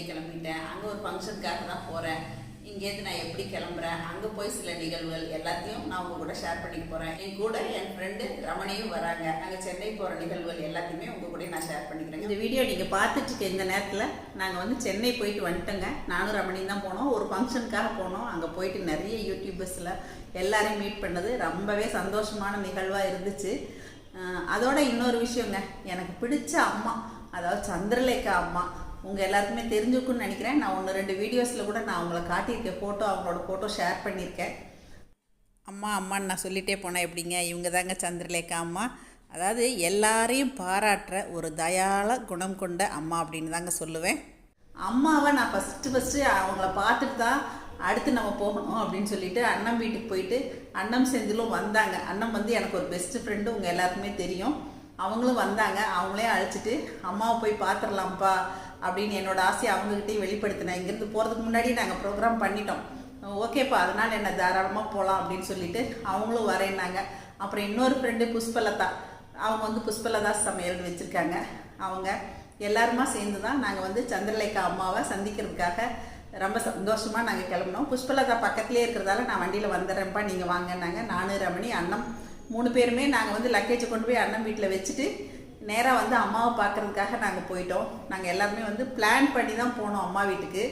சென்னை கிளம்பிட்டேன். அங்கே ஒரு ஃபங்க்ஷனுக்காக தான் போகிறேன் இங்கேருந்து நான் எப்படி கிளம்புறேன்? அங்கே போய் சில நிகழ்வுகள் எல்லாத்தையும் நான் உங்கள் கூட ஷேர் பண்ணிக்க போகிறேன் என் கூட என் ஃப்ரெண்டு ரமணியும் வராங்க. நாங்கள் சென்னை போகிற நிகழ்வுகள் எல்லாத்தையுமே உங்கள் கூட நான் ஷேர் பண்ணிக்கிறேன் இந்த வீடியோ நீங்கள் பார்த்துட்டு இந்த நேரத்தில் நாங்கள் வந்து சென்னை போயிட்டு வந்துட்டோங்க. நானும் ரமணியும் தான் போனோம். ஒரு ஃபங்க்ஷனுக்காக போனோம். அங்கே போயிட்டு நிறைய யூடியூபர்ஸில் எல்லாரையும் மீட் பண்ணது. ரொம்பவே சந்தோஷமான நிகழ்வாக இருந்துச்சு. அதோட இன்னொரு விஷயங்க எனக்கு பிடிச்ச அம்மா அதாவது சந்திரலேகா அம்மா. உங்கள் எல்லாருக்குமே தெரிஞ்சுக்குன்னு நினைக்கிறேன். நான் ஒன்று ரெண்டு வீடியோஸில் கூட நான் அவங்கள காட்டியிருக்கேன். ஃபோட்டோ அவங்களோட ஃபோட்டோ ஷேர் பண்ணியிருக்கேன். அம்மா அம்மான்னு நான் சொல்லிட்டே போனேன் எப்படிங்க? இவங்க தாங்க சந்திரலேகா அம்மா. அதாவது எல்லாரையும் பாராட்டுற ஒரு தயாள குணம் கொண்ட அம்மா அப்படின்னு தாங்க சொல்லுவேன். அம்மாவை நான் ஃபஸ்ட்டு ஃபஸ்ட்டு அவங்கள பார்த்துட்டு தான் அடுத்து நம்ம போகணும் அப்படின்னு சொல்லிட்டு அண்ணன் வீட்டுக்கு போயிட்டு அண்ணன் செந்திலும் வந்தாங்க. அண்ணன் வந்து எனக்கு ஒரு பெஸ்ட் ஃப்ரெண்டு உங்கள் எல்லாருக்குமே தெரியும். அவங்களும் வந்தாங்க. அவங்களே அழைச்சிட்டு அம்மாவை போய் பார்த்துடலாம்ப்பா. அப்படின்னு என்னோட ஆசையை அவங்ககிட்டயும் வெளிப்படுத்தினேன். இங்கேருந்து போகிறதுக்கு முன்னாடி நாங்கள் ப்ரோக்ராம் பண்ணிட்டோம். ஓகேப்பா அதனால் என்ன தாராளமாக போகலாம் அப்படின்னு சொல்லிட்டு அவங்களும் வரேன்னாங்க. அப்புறம் இன்னொரு ஃப்ரெண்டு புஷ்பலதா. அவங்க வந்து புஷ்பலதா சமையல் வச்சுருக்காங்க. அவங்க எல்லாருமா சேர்ந்து தான் நாங்கள் வந்து சந்திரலேகா அம்மாவை சந்திக்கிறதுக்காக ரொம்ப சந்தோஷமாக நாங்கள் கிளம்பினோம். புஷ்பலதா பக்கத்துலேயே இருக்கிறதால நான் வண்டியில் வந்துடுறேன்ப்பா நீங்கள் வாங்கினாங்க நானும் ரமணி அண்ணன் மூணு பேருமே நாங்கள் வந்து லக்கேஜை கொண்டு போய் அண்ணன் வீட்டில் வச்சுட்டு நேராக வந்து அம்மாவை பார்க்கறதுக்காக நாங்கள் போயிட்டோம். நாங்கள் எல்லாருமே வந்து பிளான் பண்ணி தான் போனோம் அம்மா வீட்டுக்கு.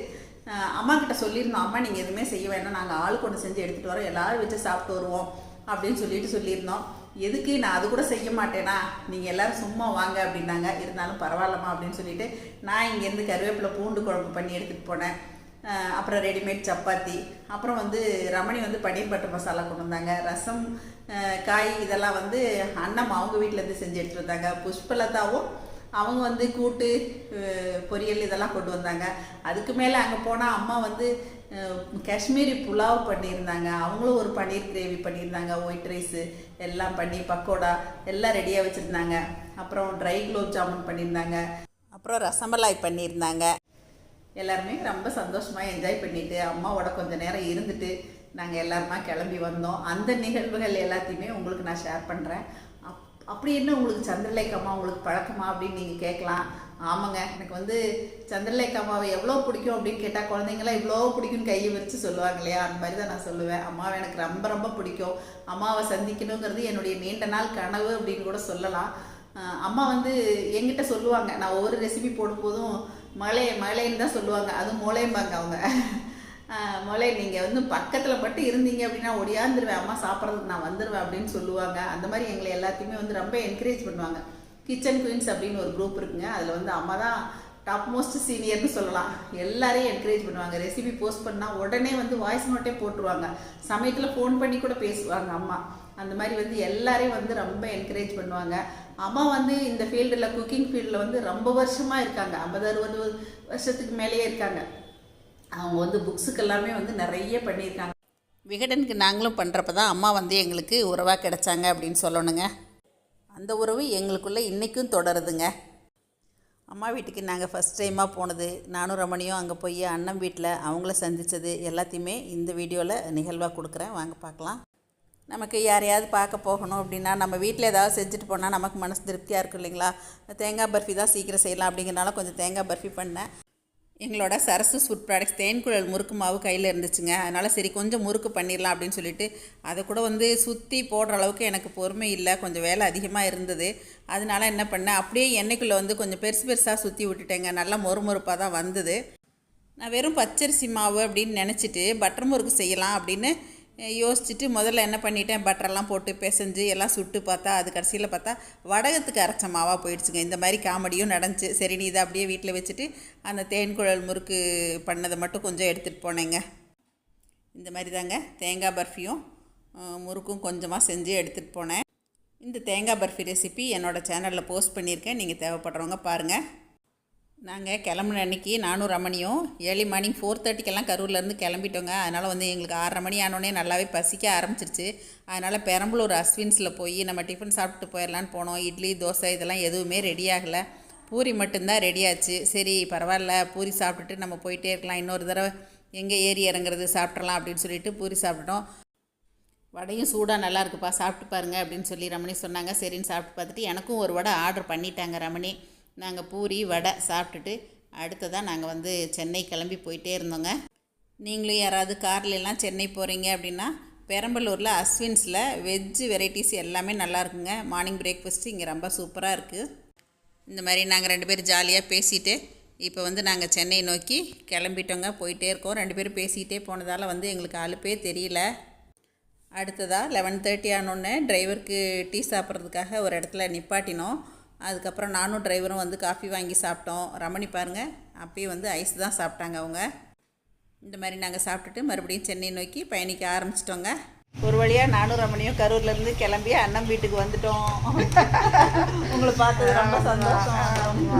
அம்மா கிட்ட சொல்லியிருந்தோம் அம்மா நீங்கள் எதுவுமே செய்ய வேண்டாம். நாங்கள் ஆள் கொண்டு செஞ்சு எடுத்துகிட்டு வரோம். எல்லாரும் வச்சு சாப்பிட்டு வருவோம். அப்படின்னு சொல்லிட்டு சொல்லியிருந்தோம். எதுக்கு? நான் அது கூட செய்ய மாட்டேனா? நீங்கள் எல்லோரும் சும்மா வாங்க அப்படின்னாங்க. இருந்தாலும் பரவாயில்லம்மா அப்படின்னு சொல்லிட்டு நான் இங்கேருந்து கருவேப்பிலை பூண்டு குழம்பு பண்ணி எடுத்துகிட்டு போனேன். அப்புறம் ரெடிமேட் சப்பாத்தி அப்புறம் வந்து ரமணி வந்து பன்னீர் பட்டர் மசாலா கொண்டு வந்தாங்க. ரசம் காய் இதெல்லாம் வந்து அண்ணம் அவங்க வீட்டிலேருந்து செஞ்சு எடுத்துட்டு வந்தாங்க. புஷ்பலதாவும் அவங்க வந்து கூட்டு பொரியல் இதெல்லாம் கொண்டு வந்தாங்க. அதுக்கு மேலே அங்கே போனால் அம்மா வந்து காஷ்மீரி புலாவ் பண்ணியிருந்தாங்க. அவங்களும் ஒரு பன்னீர் கிரேவி பண்ணியிருந்தாங்க. ஒயிட் ரைஸு எல்லாம் பண்ணி பக்கோடா எல்லாம் ரெடியாக வச்சுருந்தாங்க. அப்புறம் ட்ரை குலோப் ஜாமுன் பண்ணியிருந்தாங்க. அப்புறம் ரசமலாய் பண்ணியிருந்தாங்க. எல்லாருமே ரொம்ப சந்தோஷமாக என்ஜாய் பண்ணிட்டு அம்மாவோட கொஞ்ச நேரம் இருந்துட்டு நாங்கள் எல்லாருமா கிளம்பி வந்தோம். அந்த நிகழ்வுகள் எல்லாத்தையுமே உங்களுக்கு நான் ஷேர் பண்ணுறேன் அப் அப்படி என்ன உங்களுக்கு சந்திரலேகம்மா உங்களுக்கு பழக்கமா அப்படின்னு நீங்கள் கேட்கலாம். ஆமாங்க எனக்கு வந்து சந்திரலேகம்மாவை எவ்வளோ பிடிக்கும் அப்படின்னு கேட்டால் குழந்தைங்களாம் இவ்வளோ பிடிக்கும்னு கையை விரித்து சொல்லுவாங்க இல்லையா? அந்த மாதிரி தான் நான் சொல்லுவேன். அம்மாவை எனக்கு ரொம்ப ரொம்ப பிடிக்கும். அம்மாவை சந்திக்கணுங்கிறது என்னுடைய நீண்ட நாள் கனவு அப்படின்னு கூட சொல்லலாம். அம்மா வந்து என்கிட்ட சொல்லுவாங்க. நான் ஒவ்வொரு ரெசிபி போடும்போதும் மலை மலைன்னு தான் சொல்லுவாங்க. அதுவும் மொளைம்பாங்க அவங்க. மொளை நீங்கள் வந்து பக்கத்தில் மட்டும் இருந்தீங்க அப்படின்னா ஒடியாந்துருவேன். அம்மா சாப்பிட்றதுக்கு நான் வந்துடுவேன் அப்படின்னு சொல்லுவாங்க. அந்த மாதிரி எங்களை எல்லாத்தையுமே வந்து ரொம்ப என்கரேஜ் பண்ணுவாங்க. கிச்சன் குயின்ஸ் அப்படின்னு ஒரு குரூப் இருக்குங்க. அதில் வந்து அம்மா தான் டாப் மோஸ்ட் சீனியர்னு சொல்லலாம். எல்லாரையும் என்கரேஜ் பண்ணுவாங்க. ரெசிபி போஸ்ட் பண்ணால் உடனே வந்து வாய்ஸ் நோட்டே போட்டுருவாங்க. சமயத்தில் ஃபோன் பண்ணி கூட பேசுவாங்க அம்மா. அந்த மாதிரி வந்து எல்லாரையும் வந்து ரொம்ப என்கரேஜ் பண்ணுவாங்க. அம்மா வந்து இந்த ஃபீல்டில் குக்கிங் ஃபீல்டில் வந்து ரொம்ப வருஷமாக இருக்காங்க. ஐம்பது அறுபது வருஷத்துக்கு மேலேயே இருக்காங்க. அவங்க வந்து புக்ஸுக்கு எல்லாமே வந்து நிறைய பண்ணியிருக்காங்க. விகடனுக்கு நாங்களும் பண்ணுறப்ப தான் அம்மா வந்து எங்களுக்கு உறவாக கிடைச்சாங்க அப்படின்னு சொல்லணுங்க. அந்த உறவு எங்களுக்குள்ளே இன்றைக்கும் தொடருதுங்க. அம்மா வீட்டுக்கு நாங்கள் ஃபஸ்ட் டைமாக போனது. நானும் ரமணியும் அங்கே போய் அண்ணன் வீட்டில் அவங்கள சந்தித்தது எல்லாத்தையுமே இந்த வீடியோவில் நிகழ்வாக கொடுக்குறேன். வாங்க பார்க்கலாம். நமக்கு யாரையாவது பார்க்க போகணும் அப்படின்னா நம்ம வீட்டில் ஏதாவது செஞ்சுட்டு போனால் நமக்கு மனசு திருப்தியாக இருக்கும் இல்லைங்களா? தேங்காய் பர்ஃபி தான் சீக்கிரம் செய்யலாம் அப்படிங்கிறனால கொஞ்சம் தேங்காய் பர்ஃபி பண்ணேன். எங்களோட சரசு ஃபுட் ப்ராடக்ட்ஸ் தேன்குழல் முறுக்கு மாவு கையில் இருந்துச்சுங்க. அதனால் சரி கொஞ்சம் முறுக்கு பண்ணிடலாம் அப்படின்னு சொல்லிட்டு அதை கூட வந்து சுற்றி போடுற அளவுக்கு எனக்கு பொறுமை இல்லை. கொஞ்சம் வேலை அதிகமாக இருந்தது. அதனால என்ன பண்ணேன் அப்படியே எண்ணெய்க்குள்ளே வந்து கொஞ்சம் பெருசு பெருசாக சுற்றி விட்டுட்டேங்க. நல்லா மொறுமொறுப்பாக தான் வந்தது. நான் வெறும் பச்சரிசி மாவு அப்படின்னு நினச்சிட்டு பட்டர் முறுக்கு செய்யலாம் அப்படின்னு யோசிச்சுட்டு முதல்ல என்ன பண்ணிட்டேன்? பட்டரெல்லாம் போட்டு பிசைஞ்சு எல்லாம் சுட்டு பார்த்தா அது கடைசியில் பார்த்தா வடகத்துக்கு அரைச்ச மாவாக போயிடுச்சுங்க. இந்த மாதிரி காமெடியும் நடந்துச்சு. சரி நீ இதை அப்படியே வீட்டில் வச்சுட்டு அந்த தேன்குழல் முறுக்கு பண்ணதை மட்டும் கொஞ்சம் எடுத்துகிட்டு போனேங்க. இந்த மாதிரி தாங்க தேங்காய் பர்ஃபியும் முறுக்கும் கொஞ்சமாக செஞ்சு எடுத்துகிட்டு போனேன். இந்த தேங்காய் பர்ஃபி ரெசிபி என்னோடய சேனலில் போஸ்ட் பண்ணியிருக்கேன். நீங்கள் தேவைப்படுறவங்க பாருங்கள் நாங்கள் கிளம்புன அன்னைக்கு நானும் ரமணியும் ஏர்லி மார்னிங் ஃபோர் தேர்ட்டிக்கெல்லாம் கரூர்லேருந்து கிளம்பிட்டோங்க. அதனால் வந்து எங்களுக்கு ஆறரை மணி ஆனோடனே நல்லாவே பசிக்க ஆரம்பிச்சிருச்சு. அதனால் பெரம்பலூர் அஸ்வின்ஸில் போய் நம்ம டிஃபன் சாப்பிட்டு போயிடலான்னு போனோம். இட்லி தோசை இதெல்லாம் எதுவுமே ரெடி ஆகலை. பூரி மட்டும்தான் ரெடியாச்சு சரி பரவாயில்ல. பூரி சாப்பிட்டுட்டு நம்ம போயிட்டே இருக்கலாம். இன்னொரு தடவை எங்கே ஏறி இறங்குறது சாப்பிட்றலாம் அப்படின்னு சொல்லிட்டு பூரி சாப்பிட்டோம் வடையும் சூடாக நல்லா இருக்குப்பா. சாப்பிட்டு பாருங்க அப்படின்னு சொல்லி ரமணி சொன்னாங்க. சரின்னு சாப்பிட்டு பார்த்துட்டு எனக்கும் ஒரு வடை ஆர்டர் பண்ணிட்டாங்க ரமணி. நாங்கள் பூரி வடை சாப்பிட்டுட்டு அடுத்ததாக நாங்கள் வந்து சென்னை கிளம்பி போயிட்டே இருந்தோங்க. நீங்களும் யாராவது கார்லெலாம் சென்னை போகிறீங்க அப்படின்னா பெரம்பலூரில் அஸ்வின்ஸில் வெஜ்ஜு வெரைட்டிஸ் எல்லாமே நல்லா இருக்குங்க. மார்னிங் பிரேக்ஃபாஸ்ட்டு இங்கே ரொம்ப சூப்பராக இருக்குது இந்த மாதிரி நாங்கள் ரெண்டு பேரும் ஜாலியாக பேசிட்டு இப்போ வந்து நாங்கள் சென்னை நோக்கி கிளம்பிட்டோங்க. போயிட்டே இருக்கோம். ரெண்டு பேரும் பேசிகிட்டே போனதால் வந்து எங்களுக்கு அலுப்பே தெரியல. அடுத்ததாக லெவன் தேர்ட்டி ஆனோடனே டிரைவருக்கு டீ சாப்பிட்றதுக்காக ஒரு இடத்துல நிப்பாட்டினோம். அதுக்கப்புறம் நானும் டிரைவரும் வந்து காஃபி வாங்கி சாப்பிட்டோம். ரமணி பாருங்கள் அப்பயே வந்து ஐஸ் தான் சாப்பிட்டாங்க அவங்க. இந்த மாதிரி நாங்கள் சாப்பிட்டுட்டு மறுபடியும் சென்னை நோக்கி பயணிக்க ஆரம்பிச்சிட்டோங்க. ஒரு வழியாக நானும் ரமணியும் கரூர்லேருந்து கிளம்பி அண்ணன் வீட்டுக்கு வந்துட்டோம். உங்களை பார்த்தது ரொம்ப சந்தோஷம்.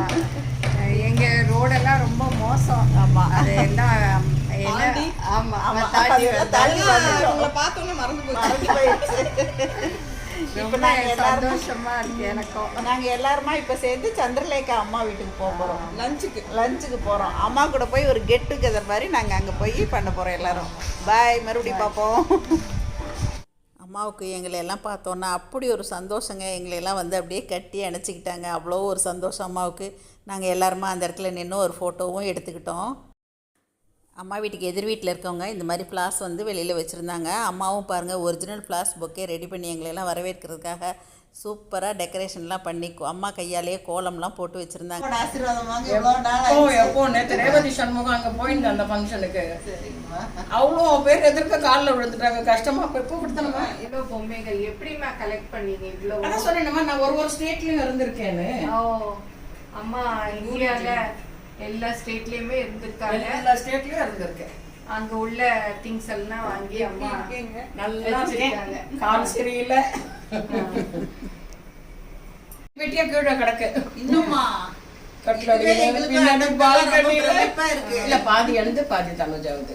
எங்க ரோடெல்லாம் ரொம்ப மோசம். ஆமா. அது எல்லாம் தாண்டி? என்ன- ஆமா ஆமா, தாண்டி அதெல்லாம் தாண்டி வந்துட்டோம். உங்களை பார்த்தோன்னே மறந்து போயிடுச்சு. இப்போ நாங்கள் எல்லாரும் சந்தோஷமா இருக்கு எனக்கும். நாங்கள் எல்லாருமா இப்போ சேர்ந்து சந்திரலேகா அம்மா வீட்டுக்கு போக போகிறோம் லஞ்சுக்கு. லஞ்சுக்கு போகிறோம் அம்மா கூட போய் ஒரு கெட் டுகெதர் மாதிரி நாங்கள் அங்கே போய் பண்ண போகிறோம் எல்லாரும். பாய் மறுபடியும் பார்ப்போம் அம்மாவுக்கு எங்களை எல்லாம் பார்த்தோன்னா அப்படி ஒரு சந்தோஷங்க. எங்களை எல்லாம் வந்து அப்படியே கட்டி அணைச்சிக்கிட்டாங்க. அவ்வளோ ஒரு சந்தோஷம் அம்மாவுக்கு. நாங்கள் எல்லாருமா அந்த இடத்துல நின்று ஒரு ஃபோட்டோவும் எடுத்துக்கிட்டோம். அம்மா வீட்டுக்கு எதிர் வீட்டில் இருக்கவங்க இந்த மாதிரி ஃப்ளாஸ் வந்து வெளியில் வச்சுருந்தாங்க. அம்மாவும் பாருங்கள் ஒரிஜினல் ஃப்ளாஸ் பொக்கே ரெடி பண்ணி எங்களெல்லாம் வரவேற்கிறதுக்காக சூப்பராக டெக்கரேஷன்லாம் பண்ணி அம்மா கையாலேயே கோலம்லாம் போட்டு வச்சுருந்தாங்க. ஆசீர்வாதம் வாங்க எப்போ நேத்து ரேவதி சண்முகம் அங்க போயிருந்தேன் அந்த ஃபங்க்ஷனுக்கு அவ்வளோ பேர் எதிர்க்க காலில் விழுந்துட்டாங்க. கஷ்டமா போய் எப்போ கொடுத்தனமா இவ்வளோ பொம்மைகள் எப்படிம்மா கலெக்ட் பண்ணீங்க இவ்வளோ? சொன்னேன்மா நான் ஒரு ஒரு ஸ்டேட்லயும் இருந்திருக்கேன்னு. ஓ அம்மா இந்தியால எல்லா ஸ்டேட்லயுமே இருந்திருக்காங்க. எல்லா ஸ்டேட்லயும் இருந்திருக்கேன் அங்க உள்ள திங்ஸ் எல்லாம் வாங்கி அம்மா நல்லா வச்சிருக்காங்க. கால் சரியில்லை. வெட்டியா கீழே கிடக்கு. இன்னுமா. இல்ல பாதி எழுந்து பாதி தனுஜாவுது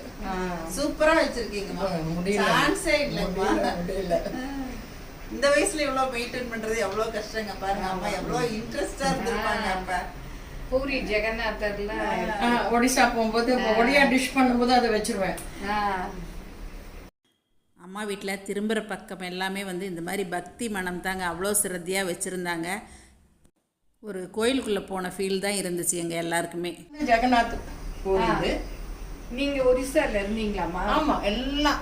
சூப்பரா வச்சிருக்கீங்கம்மா. முடியல. இந்த வயசுல இவ்வளவு மெயின்டைன் பண்றது எவ்வளவு கஷ்டங்க பாருங்க. அம்மா எவ்வளவு இன்ட்ரெஸ்டா இருந்திருப்பாங்க அப்ப. பூரி ஜெகநாதர்ல ஒடிசா போகும்போது ஒடியா டிஷ் பண்ணும்போது அதை வச்சிருவேன். அம்மா வீட்டில் திரும்புகிற பக்கம் எல்லாமே வந்து இந்த மாதிரி பக்தி மனம் தாங்க அவ்வளோ சிரத்தையாக வச்சுருந்தாங்க. ஒரு கோயிலுக்குள்ளே போன ஃபீல் தான் இருந்துச்சு எங்கள் எல்லாருக்குமே. ஜெகநாத் கோயில். இது. நீங்க ஒரிசால இருந்தீங்களாம்மா? ஆமா எல்லாம்.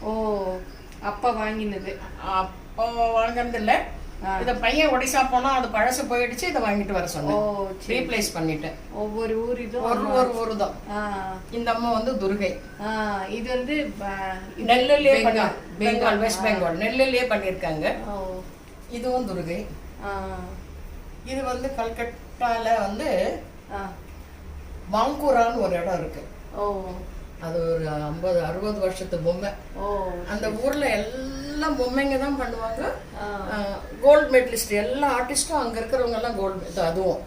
ஓ அப்பா வாங்கினது. அப்போ ஆ. இத பையன் ஒடிசா போனா அது பழசு போயிடுச்சு இதை வாங்கிட்டு வர சொன்னேன். ரீப்ளேஸ் பண்ணிட்டேன் ஒவ்வொரு ஊர் இதுவும் ஒரு ஒரு ஒரு தான். இந்த அம்மா வந்து துர்கை. இது வந்து ப- இது நெல்லிலே பண்ணி பெங்கால். வெஸ்ட் பெங்கால். நெல்லிலே பண்ணிருக்காங்க இதுவும் துர்கை. இது வந்து கல்கட்டால வந்து பாங்கூரான்னு ஒரு இடம் இருக்கு. ஓ. அது ஒரு ஐம்பது அறுபது வருஷத்து பொம்மை. அந்த ஊர்ல எல்லாம் பொம்மைங்க தான் பண்ணுவாங்க. கோல்டு மெடலிஸ்ட் எல்லா ஆர்டிஸ்டும் அங்க இருக்கிறவங்க எல்லாம் கோல்டு அதுவும்.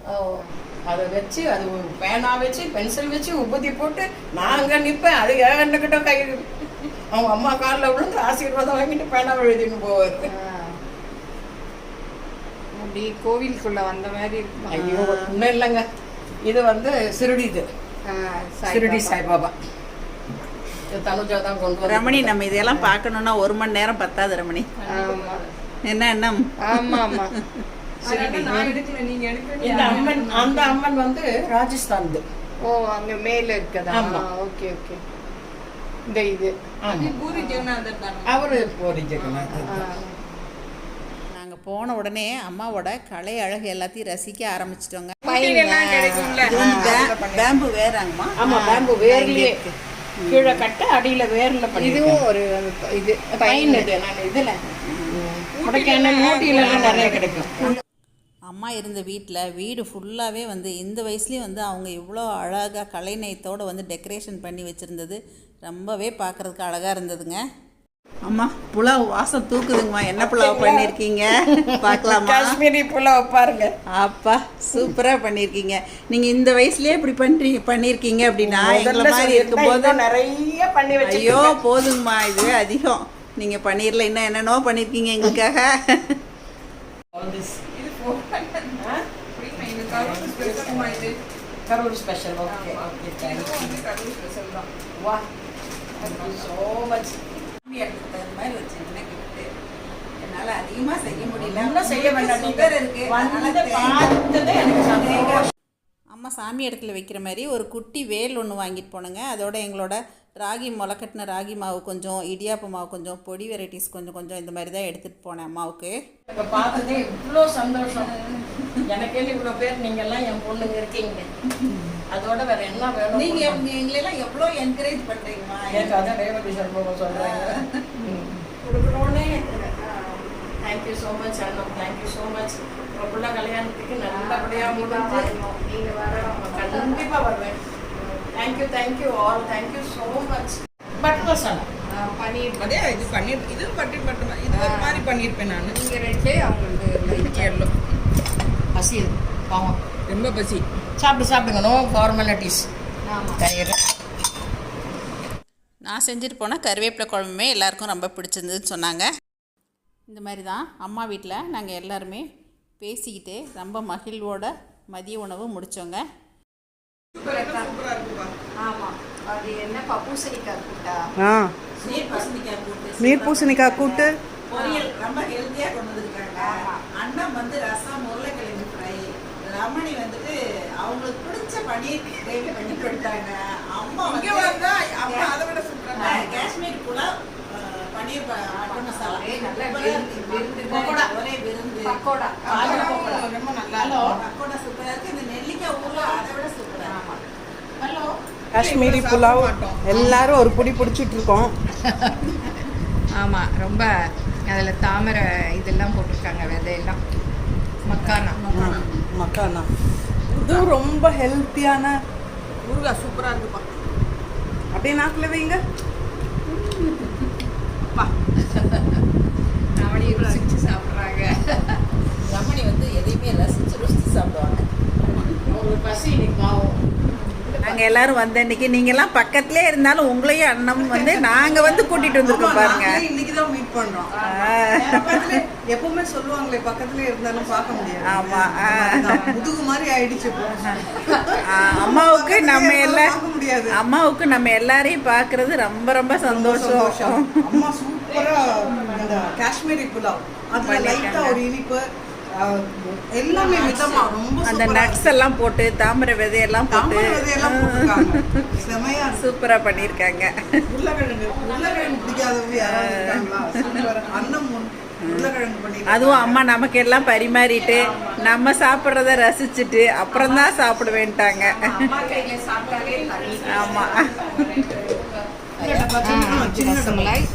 அதை வச்சு அது பேனா வச்சு பென்சில் வச்சு உபதி போட்டு நான் அங்க நிப்பேன். அது என்கிட்ட கை அவங்க அம்மா காலில் விழுந்து ஆசீர்வாதம் வாங்கிட்டு பேனா எழுதின்னு போவார். அப்படி கோவிலுக்குள்ள வந்த மாதிரி? ஐயோ ஒன்றும் இல்லைங்க. இது வந்து சிறுடி இது. ஆ, சாய்பாபா. சிறுடி சாய்பாபா. இது தனுஜா தான் கொண்டு வந்து ரமணி நம்ம இதெல்லாம் பார்க்கணுன்னா ஒரு மணி நேரம் பத்தாது ரமணி. ஆமா. என்ன எண்ணம்? ஆமா ஆமா. இந்த அம்மன் அந்த அம்மன் வந்து ராஜஸ்தான் ஓ அங்க மேல இருக்கதா. Okay okay. இந்த இது. அவரு பூரி ஜெகநாத் ஆ. நாங்கள் போன உடனே அம்மாவோட கலை அழகு எல்லாத்தையும் ரசிக்க ஆரம்பிச்சிட்டோங்க. பேம்பு வேறாங்கம்மா? ஆமா பேம்பு வேர்லயே. கீழே கட்ட அடியில வேர்ல பண்ணி இதுவும் ஒரு இது பைன் இது நான் இதுல. கொடைக்கானல் ஊட்டியில எல்லாம் நிறைய கிடைக்கும். அம்மா இருந்த வீட்டில் வீடு ஃபுல்லாகவே வந்து இந்த வயசுலேயும் வந்து அவங்க இவ்வளோ அழகாக கலைநயத்தோடு வந்து டெக்கரேஷன் பண்ணி வச்சுருந்தது. ரொம்பவே பார்க்குறதுக்கு அழகாக இருந்ததுங்க. அம்மா புலாவ் வாசம் தூக்குதுங்கம்மா. என்ன புலாவ் பண்ணியிருக்கீங்க பார்க்கலாமா? காஷ்மீரி புலாவ் பாருங்க. அப்பா சூப்பராக பண்ணியிருக்கீங்க நீங்கள் இந்த வயசுலேயே இப்படி பண்ணி பண்ணியிருக்கீங்க அப்படின்னா எங்களை முதல்ல மாதிரி இருக்கும்போது நிறைய பண்ணி வச்சு ஐயோ போதுங்கம்மா இது அதிகம். நீங்கள் பண்ணிடல இன்னும் என்னென்னோ பண்ணியிருக்கீங்க எங்களுக்காக. Karur special. Okay okay thank you வா ஸோ மச் என்னால் அதிகமாக செய்ய முடியல. ஒன்றும் செய்ய வேண்டாம் சுகர் இருக்கு. வந்து அதனால தேங்காய் பார்த்ததே எனக்கு அம்மா சாமி இடத்துல வைக்கிற மாதிரி ஒரு குட்டி வேல் ஒன்று வாங்கிட்டு போனேங்க. அதோட எங்களோட ராகி முளைக்கட்டின ராகி மாவு கொஞ்சம் இடியாப்ப மாவு கொஞ்சம் பொடி வெரைட்டிஸ் கொஞ்சம் கொஞ்சம் இந்த மாதிரி தான் எடுத்துகிட்டு போனேன் அம்மாவுக்கு. இப்ப பார்த்ததே இவ்வளோ சந்தோஷம். எனக்கே இவ்வளோ பேர் நீங்க எல்லாம் என் பொண்ணுங்க இருக்கீங்க. அதோட வேற என்ன வேணும் நீங்கள் எங்களெல்லாம் எவ்வளோ என்கரேஜ் பண்ணுறீங்கம்மா எனக்கு அதான் ரேவதி சண்முகம் சொல்றாங்க. கொடுக்கணுன்னே தேங்க்யூ ஸோ மச் அண்ணா தேங்க்யூ ஸோ மச் உங்கள் பிள்ளை கல்யாணத்துக்கு நல்லபடியா முடிஞ்சு நீங்க வரணும். கண்டிப்பா வருவேன். Thank you thank you all thank you so much butter masala paneer அதே இது பண்ணி இது பட்டி பட்டு இது ஒரு மாதிரி பண்ணியிருப்பேன் நான். நீங்க ரெண்டே அவங்களுக்கு எல்லோ பசி இது பாவம் ரொம்ப பசி. சாப்பிட்டு சாப்பிடுங்க. நோ ஃபார்மாலிட்டிஸ் ஆமா. தயிர். நான் செஞ்சுட்டு போன கருவேப்பிலை குழம்புமே எல்லாருக்கும் ரொம்ப பிடிச்சிருந்ததுன்னு சொன்னாங்க. இந்த மாதிரி தான் அம்மா வீட்டில் நாங்கள் எல்லாருமே பேசிக்கிட்டு ரொம்ப மகிழ்வோட மதிய உணவு முடித்தோங்க சூப்பராக இருக்குப்பா. ஆமா. அது என்ன பப்பூசணிக்காய் கூட்டா? ஆ. நீர் பூசணிக்காய் கூட்டு. ரொம்ப ஹெல்த்தியாக கொண்டு வந்திருக்காங்க. அண்ணன் வந்து ரசம் ரமணி வந்துட்டு அவங்களுக்கு பிடிச்ச பன்னீர் கிரேவி பண்ணி கொடுத்தாங்க அம்மா இங்க வந்து அம்மா அதை விட சூப்பரா ஆ, காஷ்மீர் பன்னீர் மட்டன் மசாலா. நல்ல சூப்பரா விருந்து, இருக்கு. விருந்து. பக்கோடா. ஒரே விருந்து. பக்கோடா. ரொம்ப நல்லா ஹலோ பக்கோடா சூப்பரா இருக்கு. இந்த நெல்லிக்காய் ஊறுகாய் அதை விட சூப்பரா ஆமா. ஹலோ? காஷ்மீரி புலாவ். எல்லாரும் ஒரு புடி பிடிச்சிட்டு இருக்கோம். ஆமா ரொம்ப அதுல தாமரை இதெல்லாம் போட்டிருக்காங்க விதையெல்லாம். மக்கானா. மக்கானா? இதுவும் ரொம்ப ஹெல்த்தியான ஊறுகாய் சூப்பரா இருக்குப்பா. அப்படியே நாக்கில் வைங்க. அவனையும் ருசிச்சு சாப்பிட்றாங்க. ரமணி வந்து எதையுமே ரசிச்சு ருசிச்சு சாப்பிடுவாங்க. பசி இன்னைக்கு பாவம் நாங்கள் எல்லாரும் வந்த இன்னைக்கு நீங்கெல்லாம் பக்கத்திலே இருந்தாலும் உங்களையும் அண்ணன் வந்து நாங்கள் வந்து கூட்டிட்டு வந்திருக்கோம் பாருங்க. இன்னைக்கு தான் மீட் பக்கத்துல எப்பவுமே சொல்லுவாங்களே பக்கத்துல இருந்தாலும் பார்க்க முடியாது. ஆமா, முதுகு மாதிரி ஆயிடுச்சு அம்மாவுக்கு நம்ம எல்லாம் பார்க்க முடியாது. அம்மாவுக்கு நம்ம எல்லாரையும் பார்க்கறது ரொம்ப ரொம்ப சந்தோஷம். அம்மா சூப்பரா காஷ்மீரி புலாவ். அதுல லைட்டா ஒரு இனிப்பு எல்லாமே விதமா ரொம்ப அந்த நட்ஸ் எல்லாம் போட்டு தாமரை விதையெல்லாம் போட்டு. தாமரை விதையெல்லாம் போட்டிருக்காங்க. செமையா. சூப்பரா பண்ணியிருக்காங்க. உருளைக்கிழங்கு உருளைக்கிழங்கு பிடிக்காதவங்க யாராவது இருக்காங்களா? அன்னம் அதுவும் அம்மா நமக்கு எல்லாம் பரிமாறிட்டு நம்ம சாப்பிட்றத ரசிச்சுட்டு அப்புறம் தான் சாப்பிடுவேன்ட்டாங்க. ஆமா ரசமலாய்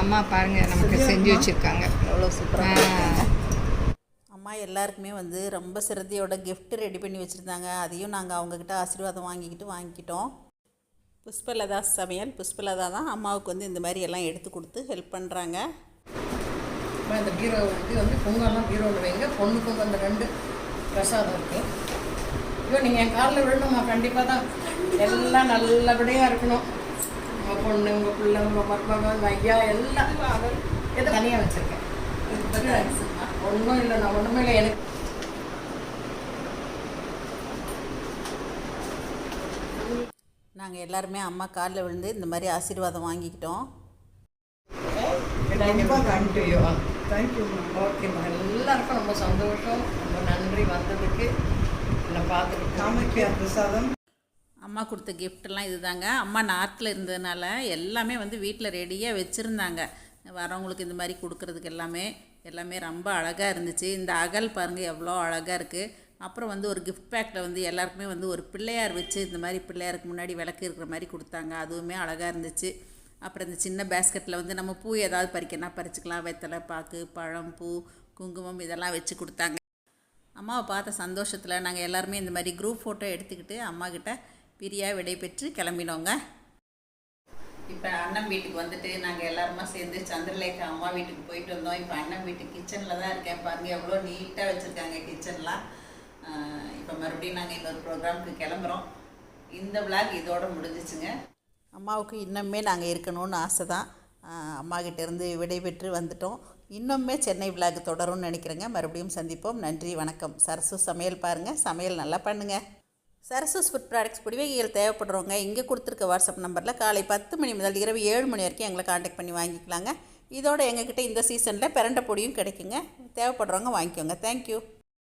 அம்மா பாருங்க நமக்கு செஞ்சு வச்சிருக்காங்க. எவ்வளோ சூப்பராக. அம்மா எல்லாருக்குமே வந்து ரொம்ப சிரத்தையோட gift ரெடி பண்ணி வச்சுருந்தாங்க. அதையும் நாங்கள் அவங்கக்கிட்ட ஆசீர்வாதம் வாங்கிக்கிட்டு வாங்கிக்கிட்டோம். புஷ்பலதா சமையல். புஷ்பலதா தான் அம்மாவுக்கு வந்து இந்த மாதிரி எல்லாம் எடுத்து கொடுத்து ஹெல்ப் பண்ணுறாங்க இந்த பீரோ இது வந்து பொங்கல்லாம் பீரோவில் வைங்க. பொண்ணுக்கும் அந்த ரெண்டு பிரசாதம் இருக்கு. ஐயோ நீங்கள் என் காலில் விழணுமா? கண்டிப்பாக தான். எல்லாம் நல்லபடியாக இருக்கணும். உங்கள் பொண்ணு உங்கள் பிள்ளை உங்கள் மருமகன் ஐயா எல்லாம். தனியாக வச்சுருக்கேன். ஒன்றும் இல்லை நான் ஒன்றுமே இல்லை எனக்கு நாங்கள் எல்லாருமே அம்மா காலில் விழுந்து இந்த மாதிரி ஆசீர்வாதம் வாங்கிக்கிட்டோம். கண்டிப்பாக தேங்க்யூ தேங்க்யூ ஓகேம்மா எல்லாருக்கும் ரொம்ப சந்தோஷம். ரொம்ப நன்றி வந்ததுக்கு. என்னை பிரசாதம் அம்மா கொடுத்த கிஃப்ட்லாம் இதுதாங்க. அம்மா நார்த்தில் இருந்ததுனால எல்லாமே வந்து வீட்டில் ரெடியாக வச்சுருந்தாங்க. வரவங்களுக்கு இந்த மாதிரி கொடுக்கறதுக்கு எல்லாமே. எல்லாமே ரொம்ப அழகாக இருந்துச்சு. இந்த அகல் பாருங்கள் எவ்வளோ அழகாக இருக்குது அப்புறம் வந்து ஒரு கிஃப்ட் பேக்கில் வந்து எல்லாருக்குமே வந்து ஒரு பிள்ளையார் வச்சு இந்த மாதிரி பிள்ளையாருக்கு முன்னாடி விளக்கு இருக்கிற மாதிரி கொடுத்தாங்க. அதுவுமே அழகாக இருந்துச்சு. அப்புறம் இந்த சின்ன பேஸ்கெட்டில் வந்து நம்ம பூ ஏதாவது பறிக்கனா பறிச்சுக்கலாம்? வெத்தலை பாக்கு பழம் பூ குங்குமம் இதெல்லாம் வச்சு கொடுத்தாங்க. அம்மாவை பார்த்த சந்தோஷத்தில் நாங்கள் எல்லாருமே இந்த மாதிரி குரூப் ஃபோட்டோ எடுத்துக்கிட்டு அம்மாக்கிட்ட பிரியா கிளம்பினோங்க. இப்போ அண்ணன் வீட்டுக்கு வந்துட்டு நாங்கள் எல்லாருமா சேர்ந்து சந்திரலேகா அம்மா வீட்டுக்கு போயிட்டு வந்தோம். இப்போ அண்ணன் வீட்டு கிச்சனில் தான் இருக்கேன். பாருங்க எவ்வளோ நீட்டாக வச்சுருக்காங்க கிச்சன்லாம் இப்போ மறுபடியும் நாங்கள் இன்னொரு ப்ரோக்ராமுக்கு கிளம்புறோம். இந்த விளாக் இதோட முடிஞ்சிச்சுங்க. அம்மாவுக்கு இன்னுமே நாங்கள் இருக்கணும்னு ஆசை தான் அம்மாகிட்டேருந்து விடைபெற்று வந்துட்டோம். இன்னுமே சென்னை விளாக் தொடரும்னு நினைக்கிறேங்க. மறுபடியும் சந்திப்போம். நன்றி வணக்கம். சரசு சமையல் பாருங்கள் சமையல் நல்லா பண்ணுங்கள் சரசஸ் ஃபுட் ப்ராடக்ட்ஸ் புடிவகைகள் தேவைப்படுறவங்க இங்கே கொடுத்துருக்க வாட்ஸ்அப் நம்பரில் காலை பத்து மணி முதல் இரவு ஏழு மணி வரைக்கும் எங்களை காண்டாக்ட் பண்ணி வாங்கிக்கலாங்க. இதோட எங்ககிட்ட இந்த சீசனில் பிரண்டை பொடியும் கிடைக்குங்க. தேவைப்படுறவங்க வாங்கிக்கோங்க. தேங்க்யூ